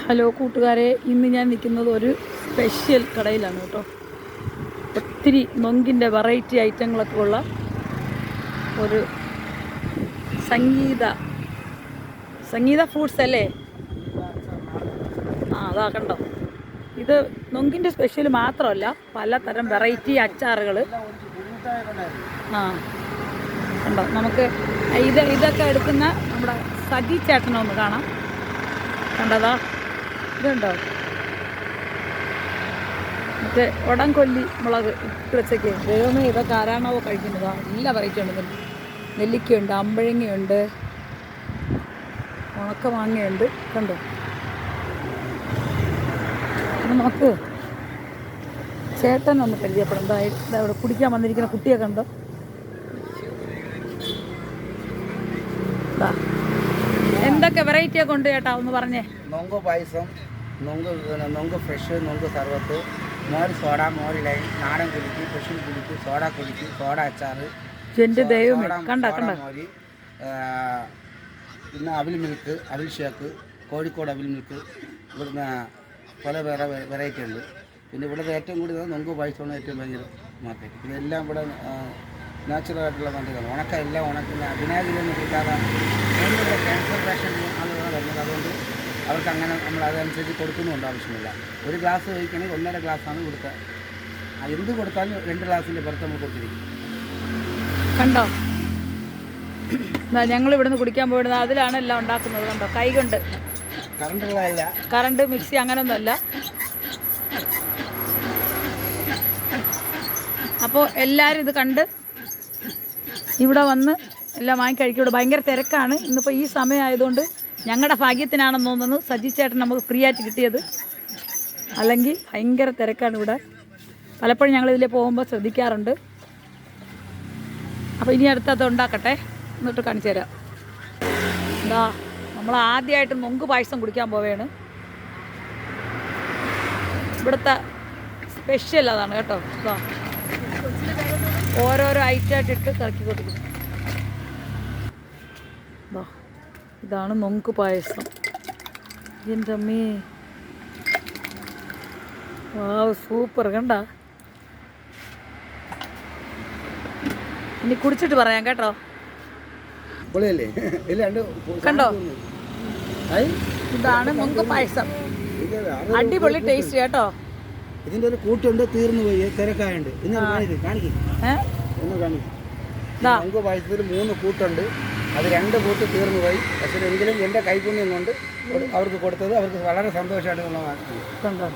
Hello കൂട്ടുകാരെ ഇന്ന് ഞാൻ നിൽക്കുന്നത് ഒരു സ്പെഷ്യൽ കടയിലാണ് കേട്ടോ. ഒത്തിരി നൊങ്കിന്റെ വെറൈറ്റി ഐറ്റങ്ങളൊക്കെ ഉള്ള ഒരു സംഗീത സംഗീത ഫ്രൂട്ട്സ് അല്ലേ? ആ അതാ കണ്ടോ. ഇത് നൊങ്കിന്റെ സ്പെഷ്യൽ മാത്രമല്ല പലതരം വെറൈറ്റി അച്ചാറുകൾ ആ. കണ്ടോ നമുക്ക് ഇത് ഇതൊക്കെ എടുക്കുന്ന നമ്മുടെ സജി ചേട്ടനെ ഒന്ന് കാണാം. കണ്ടതാ? ഇതുണ്ടോ? മറ്റേ ഉടംകൊല്ലി മുളക് ഇട്ടുവച്ചൊക്കെ ദൈവമേ ഇതൊക്കെ ആരാണോ കഴിക്കുന്നതാ? എല്ലാ ഉണ്ട്. നെല്ലിക്കയുണ്ട് അമ്പഴങ്ങയുണ്ട് ഉണക്ക മാങ്ങയുണ്ട് കണ്ടോ നമുക്ക് ഒന്ന് പരിചയപ്പെടും. ഇതാ ഇവിടെ കുടിക്കാൻ വന്നിരിക്കുന്ന കുട്ടിയെ കണ്ടോ? എന്തൊക്കെ വെറൈറ്റിയൊക്കെ ഉണ്ട് ചേട്ടാ ഒന്ന് പറഞ്ഞേ? നൊങ്ക് പായസം നൊങ്ക് നൊങ്ക് ഫ്രഷ് നൊങ്ക് സർവത്ത് മോര് സോഡ മോര് ലൈൻ നാടൻ കുടിക്ക് ഫ്രഷ് കുടിക്ക് സോഡ കുടിക്ക് സോഡ അച്ചാറ് എന്റെ ദൈവം കണ്ട കണ്ട. മോര് പിന്നെ അവിൽ മിൽക്ക് അവിൽ ഷേക്ക് കോഴിക്കോട് അവിൽ മിൽക്ക് ഇവിടുന്ന് പല വേറെ വെറൈറ്റി ഉണ്ട്. പിന്നെ ഇവിടുത്തെ ഏറ്റവും കൂടുതൽ നൊങ്ക് പായസമാണ് ഏറ്റവും ഭയങ്കര മാർക്കറ്റ് പിന്നെ എല്ലാം ഇവിടെ നാച്ചുറൽ ആയിട്ടുള്ള വണ്ടികൾ. ഉണക്ക എല്ലാം ഉണക്കുന്ന വിനാഗിരിയൊന്നും കിട്ടാതെ കൂടുതൽ ക്യാൻസർ പേഷ്യന്റ് ആളുകളാണ് വരുന്നത് അതുകൊണ്ട് അവർക്ക് അങ്ങനെ നമ്മൾ അതനുസരിച്ച് കൊടുക്കുന്നുണ്ട് ആവശ്യമില്ല. ഒരു ഗ്ലാസ് കഴിക്കണമെങ്കിൽ ഒന്നര ഗ്ലാസ്സാണ് കൊടുക്കുക. എന്ത് കൊടുത്താലും രണ്ട് ഗ്ലാസിന്റെ പുറത്ത് നമ്മൾ കൊടുത്തിരിക്കും. കണ്ടോ? ഞങ്ങൾ ഇവിടുന്ന് കുടിക്കാൻ പോയിടുന്നത് അതിലാണ് എല്ലാം ഉണ്ടാക്കുന്നത് കണ്ടോ? കൈ കൊണ്ട്. കറണ്ടുള്ളതല്ല കറണ്ട് മിക്സി അങ്ങനെയൊന്നുമല്ല അപ്പോൾ എല്ലാവരും ഇത് കണ്ട് ഇവിടെ വന്ന് എല്ലാം വാങ്ങിക്കഴിക്കും. ഇവിടെ ഭയങ്കര തിരക്കാണ്. ഇന്നിപ്പോൾ ഈ സമയമായതുകൊണ്ട് ഞങ്ങളുടെ ഭാഗ്യത്തിനാണെന്ന് തോന്നുന്നു. സജി ചേട്ടൻ നമുക്ക് ഫ്രീ ആയിട്ട് കിട്ടിയത്. അല്ലെങ്കിൽ ഭയങ്കര തിരക്കാണ് ഇവിടെ. പലപ്പോഴും ഞങ്ങൾ ഇതിൽ പോകുമ്പോൾ ശ്രദ്ധിക്കാറുണ്ട്. അപ്പോൾ ഇനി അടുത്തത് ഉണ്ടാക്കട്ടെ. എന്നിട്ട് കാണിച്ചു തരാം. എന്താ നമ്മൾ ആദ്യമായിട്ട് നൊങ്ക് പായസം കുടിക്കാൻ പോവുകയാണ് ഇവിടുത്തെ സ്പെഷ്യൽ അതാണ് കേട്ടോ. ഇതാ ഓരോരോ ഐറ്റമായിട്ട് ഇട്ട് കറക്കി കൊടുക്കും. ഇതാണ് നൊങ്ക് പായസം. എന്റെ അമ്മേ. വാ സൂപ്പർ കണ്ട? ഇനി കുടിച്ചിട്ട് പറയാം കേട്ടോ. കണ്ടോ? ഇതാണ് നൊങ്ക് പായസം. അടിപൊളി ടേസ്റ്റ്. കേട്ടോ. ഇതിന്റെ ഒരു കൂട്ടുണ്ട് തീർന്നു പോയി. തിരക്കായുണ്ട്. ഇന്ന് കാണിക്കും ഒന്ന് കാണിക്കും. നമുക്ക് മൂന്ന് കൂട്ടുണ്ട്. അത് രണ്ട് കൂട്ട് തീർന്നു പോയി. പക്ഷേ എങ്കിലും എന്റെ കൈപുണ്യം കൊണ്ട് അവർക്ക് കൊടുത്തത് അവർക്ക് വളരെ സന്തോഷമായിട്ട് നമ്മൾ കണ്ടോ